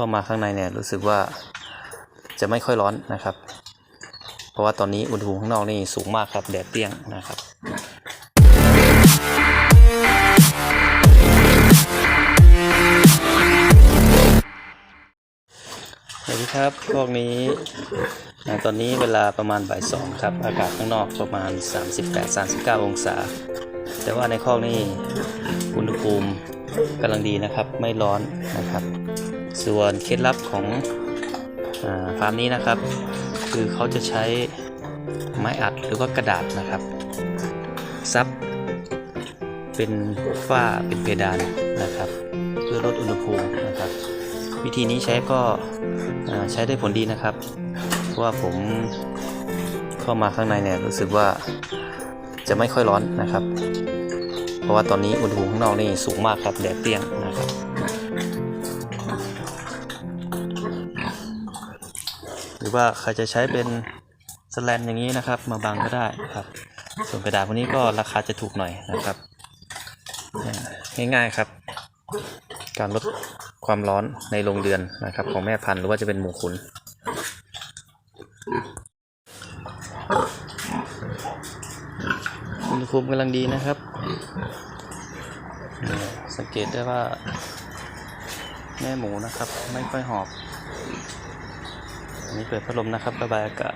เข้ามาข้างในเนี่ยรู้สึกว่าจะไม่ค่อยร้อนนะครับ เพราะว่าตอนนี้อุณหภูมิข้างนอกนี่สูงมากครับแดดเปรี้ยงนะครับสวัสดีครับพวกนี้ตอนนี้เวลาประมาณบ่ายสองครับ อากาศข้างนอกประมาณ 38-39 องศา แต่ว่าในคอกนี่อุณหภูมิ กำลังดีนะครับไม่ร้อนนะครับ ส่วนเคล็ดลับของฟาร์มนี้นะครับ คือเขาจะใช้ไม้อัดหรือว่ากระดาษนะครับ ซับเป็นฝ้าเป็นเพดานนะครับ เพื่อลดอุณหภูมินะครับ วิธีนี้ใช้ก็ใช้ได้ผลดีนะครับ เพราะว่าผมเข้ามาข้างในเนี่ยรู้สึกว่าจะไม่ค่อยร้อนนะครับ ราะว่าตอนนี้อุณหภูมิข้างนอกนี่สูงมากครับแดดเปรี้ยงนะครับหรือว่าใครจะใช้เป็นสแลนอย่างนี้นะครับ มาบังก็ได้ครับ ส่วนกระดาษพวกนี้ก็ราคาจะถูกหน่อยนะครับ ง่ายๆครับ การลดความร้อนในโรงเรือนนะครับ ของแม่พันธุ์หรือว่าจะเป็นหมูขุน ณภูมิกำลังดีนะครับนี่สังเกตได้ว่า แม่หมูนะครับ ไม่ค่อยหอบอันนี้เปิดพัดลมนะครับ ระบายอากาศ